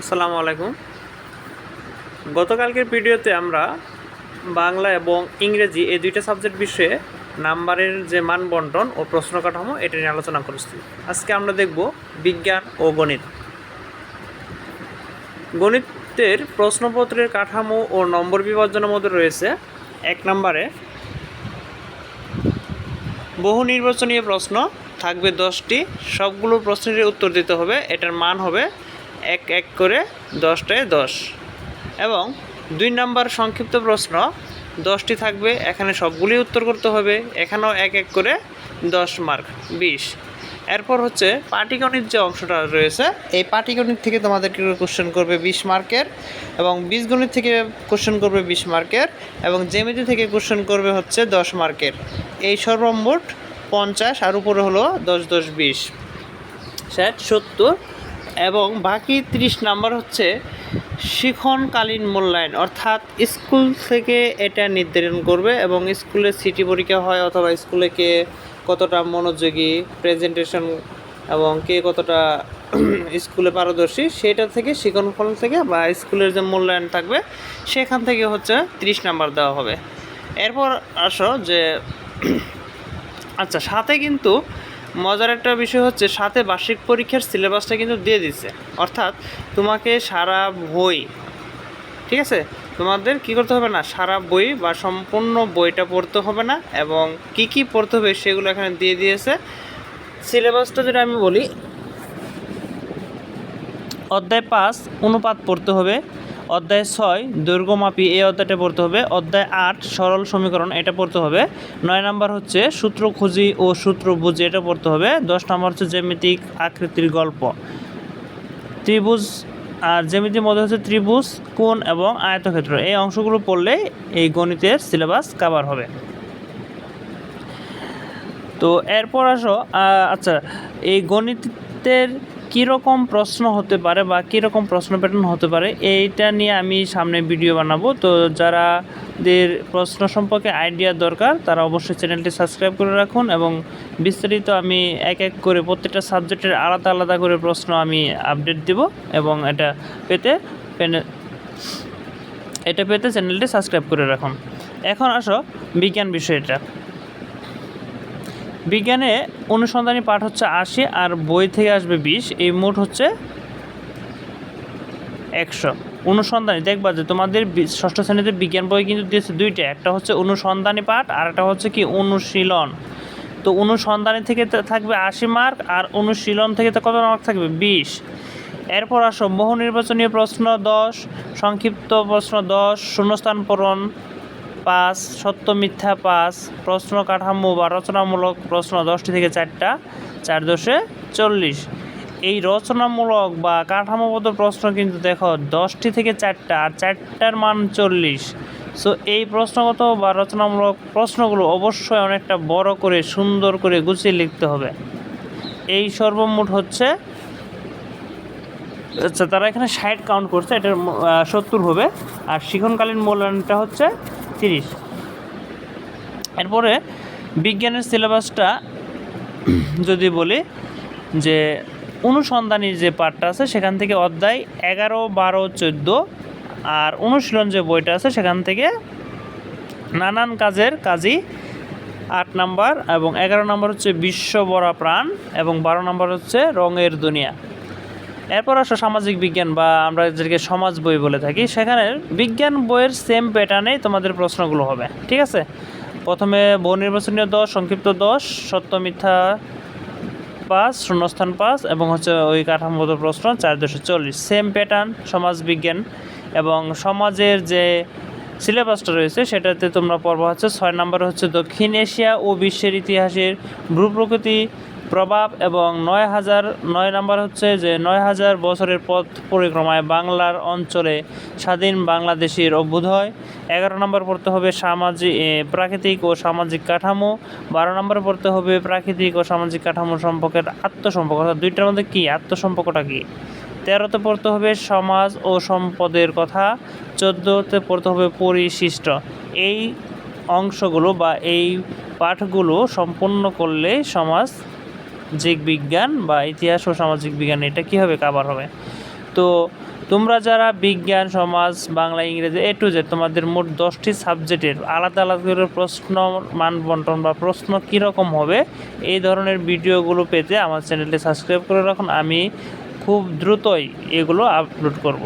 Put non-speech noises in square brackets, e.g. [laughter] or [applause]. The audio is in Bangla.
আসসালামু আলাইকুম। গতকালকের ভিডিওতে আমরা বাংলা এবং ইংরেজি এই দুইটা সাবজেক্ট বিষয়ে নাম্বারের যে মান বন্টন ও প্রশ্ন কাঠামো এটা নিয়ে আলোচনা করেছি। আজকে আমরা দেখব বিজ্ঞান ও গণিত। গণিতের প্রশ্নপত্রের কাঠামো ও নম্বর বিভাজনের মধ্যে রয়েছে এক নম্বরে, বহু নির্বাচনীয় প্রশ্ন থাকবে দশটি, সবগুলো প্রশ্নের উত্তর দিতে হবে, এটার মান হবে এক এক করে দশটায় দশ। এবং দুই নাম্বার সংক্ষিপ্ত প্রশ্ন, দশটি থাকবে, এখানে সবগুলি উত্তর করতে হবে, এখানেও এক এক করে দশ মার্ক, বিশ। এরপর হচ্ছে পাটিগণিত যে অংশটা রয়েছে, এই পাটিগণিত থেকে তোমাদেরকে কোশ্চেন করবে বিশ মার্কের এবং বীজগণিত থেকে কোশ্চেন করবে বিশ মার্কের এবং জ্যামিতি থেকে কোশ্চেন করবে হচ্ছে দশ মার্কের। এই সর্বমোট পঞ্চাশ, আর উপরে হলো দশ দশ বিশ। ষাট, সত্তর বাকি ত্রিশ নাম্বার হচ্ছে শিখনকালীন মূল্যায়ন, অর্থাৎ স্কুল থেকে এটা নির্ধারণ করবে এবং স্কুলে সিটি পরীক্ষা হয় অথবা স্কুলে কে কতটা মনোযোগী প্রেজেন্টেশন এবং কে কতটা [clears throat] স্কুলে পারদর্শী, সেটা থেকে, শিখন শিখনফল থেকে বা স্কুলের যে মূল্যায়ন থাকবে, সেখান থেকে হচ্ছে ত্রিশ নাম্বার দেওয়া হবে। এরপর আসো যে [clears throat] আচ্ছা সাথে কিন্তু মজার একটা বিষয় হচ্ছে, সাথে বার্ষিক পরীক্ষার সিলেবাসটা কিন্তু দিয়ে দিচ্ছে অর্থাৎ তোমাকে সারা বই, ঠিক আছে? তোমাদের কি করতে হবে না, সারা বই বা সম্পূর্ণ বইটা পড়তে হবে না এবং কি কি পড়তে হবে সেগুলো এখানে দিয়ে দিয়েছে। সিলেবাসটা যেটা আমি বলি, অধ্যায় পাঁচ অনুপাত পড়তে হবে। অধ্যায় ছয় দৈর্ঘ্যমাপী এই অধ্যায়টা পড়তে হবে। অধ্যায় আট, সরল সমীকরণ, এটা পড়তে হবে। নয় নাম্বার হচ্ছে সূত্র খুঁজি ও সূত্র বুঝি, এটা পড়তে হবে। দশ নাম্বার হচ্ছে জ্যামিতিক আকৃতির গল্প। ত্রিভুজ, আর জ্যামিতির মধ্যে হচ্ছে ত্রিভুজ, কোণ এবং আয়তক্ষেত্র। এই অংশগুলো পড়লে এই গণিতের সিলেবাস কাভার হবে। তো এরপর আসো আচ্ছা এই গণিতের কীরকম প্রশ্ন হতে পারে বা কীরকম প্রশ্ন প্যাটার্ন হতে পারে, এইটা নিয়ে আমি সামনে ভিডিও বানাবো। তো যারাদের প্রশ্ন সম্পর্কে আইডিয়া দরকার, তারা অবশ্যই চ্যানেলটি সাবস্ক্রাইব করে রাখুন এবং বিস্তারিত আমি এক এক করে প্রত্যেকটা সাবজেক্টের আলাদা আলাদা করে প্রশ্ন আমি আপডেট দেব এবং এটা পেতে এটা পেতে চ্যানেলটি সাবস্ক্রাইব করে রাখুন। এখন আসো বিজ্ঞান বিষয়টা। বিজ্ঞানে অনুসন্ধানী পাঠ হচ্ছে আশি আর বই থেকে আসবে বিশ। এই মোট হচ্ছে একশো। অনুসন্ধানী, দেখবা যে তোমাদের ষষ্ঠ শ্রেণীতে বিজ্ঞান বই কিন্তু দিয়েছে দুইটা। একটা হচ্ছে অনুসন্ধানী পাঠ আর একটা হচ্ছে কি অনুশীলন। তো অনুসন্ধানী থেকে থাকবে আশি মার্ক আর অনুশীলন থেকে কত মার্ক থাকবে? বিশ। এরপর আসো, বহু নির্বাচনীয় প্রশ্ন দশ, সংক্ষিপ্ত প্রশ্ন দশ, শূন্যস্থান পূরণ পাঁচ, সত্য, মিথ্যা পাঁচ, প্রশ্ন কাঠামো বা রচনামূলক প্রশ্ন দশটি থেকে চারটা, চার দশে চল্লিশ। এই রচনামূলক বা কাঠামোগত প্রশ্ন কিন্তু দেখো দশটি থেকে চারটা আর চারটার মান চল্লিশ। সো এই প্রশ্নগত বা রচনামূলক প্রশ্নগুলো অবশ্যই অনেকটা বড় করে, সুন্দর করে গুছিয়ে লিখতে হবে। এই সর্বমোট হচ্ছে আচ্ছা তারা এখানে ষাট কাউন্ট করছে, এটার সত্তর হবে। আর শিখনকালীন মূল্যায়নটা হচ্ছে তিরিশ। এরপরে বিজ্ঞানের সিলেবাসটা যদি বলি যে অনুসন্ধানী যে পার্টটা আছে, সেখান থেকে অধ্যায় এগারো, বারো, চোদ্দ আর অনুশীলন যে বইটা আছে, সেখান থেকে নানান কাজের কাজই আট নাম্বার এবং এগারো নাম্বার হচ্ছে বিশ্ব বড়া প্রাণ এবং বারো নাম্বার হচ্ছে রঙের দুনিয়া। এরপর আসো সামাজিক বিজ্ঞান বা আমরা যেটাকে সমাজ বই বলে থাকি, সেখানে বিজ্ঞান বইয়ের সেম প্যাটার্নেই তোমাদের প্রশ্নগুলো হবে, ঠিক আছে? প্রথমে বহু নির্বাচনীয় দশ, সংক্ষিপ্ত দশ, সত্য, মিথ্যা পাঁচ, শূন্যস্থান পাঁচ এবং হচ্ছে ওই কাঠামোগত প্রশ্ন চার দুশো চল্লিশ। সেম প্যাটার্ন সমাজ বিজ্ঞান এবং সমাজের যে সিলেবাসটা রয়েছে, সেটাতে তোমরা পড়বা হচ্ছে ছয় নম্বর হচ্ছে দক্ষিণ এশিয়া ও বিশ্বের ইতিহাসের ভূপ্রকৃতি প্রভাব এবং নয় হাজার, নয় নাম্বার হচ্ছে যে নয় হাজার বছরের পথ পরিক্রমায় বাংলার অঞ্চলে স্বাধীন বাংলাদেশের অভ্যুদয়। এগারো নম্বর পড়তে হবে সামাজিক প্রাকৃতিক ও সামাজিক কাঠামো। বারো নম্বর পড়তে হবে প্রাকৃতিক ও সামাজিক কাঠামো সম্পর্কের আত্মসম্পর্ক। অর্থাৎ দুইটার মধ্যে কী? আত্মসম্পর্কটা কী? তেরোতে পড়তে হবে সমাজ ও সম্পদের কথা। চোদ্দোতে পড়তে হবে পরিশিষ্ট। এই অংশগুলো বা এই পাঠগুলো সম্পূর্ণ করলে সমাজ সামাজিক বিজ্ঞান বা ইতিহাস ও সামাজিক বিজ্ঞান, এটা কীভাবে কাভার হবে? তো তোমরা যারা বিজ্ঞান, সমাজ, বাংলা, ইংরেজি এ টু জেড তোমাদের মোট দশটি সাবজেক্টের আলাদা আলাদা করে প্রশ্ন মান বন্টন বা প্রশ্ন কীরকম হবে, এই ধরনের ভিডিওগুলো পেতে আমার চ্যানেলটি সাবস্ক্রাইব করে রাখুন। আমি খুব দ্রুতই এগুলো আপলোড করব।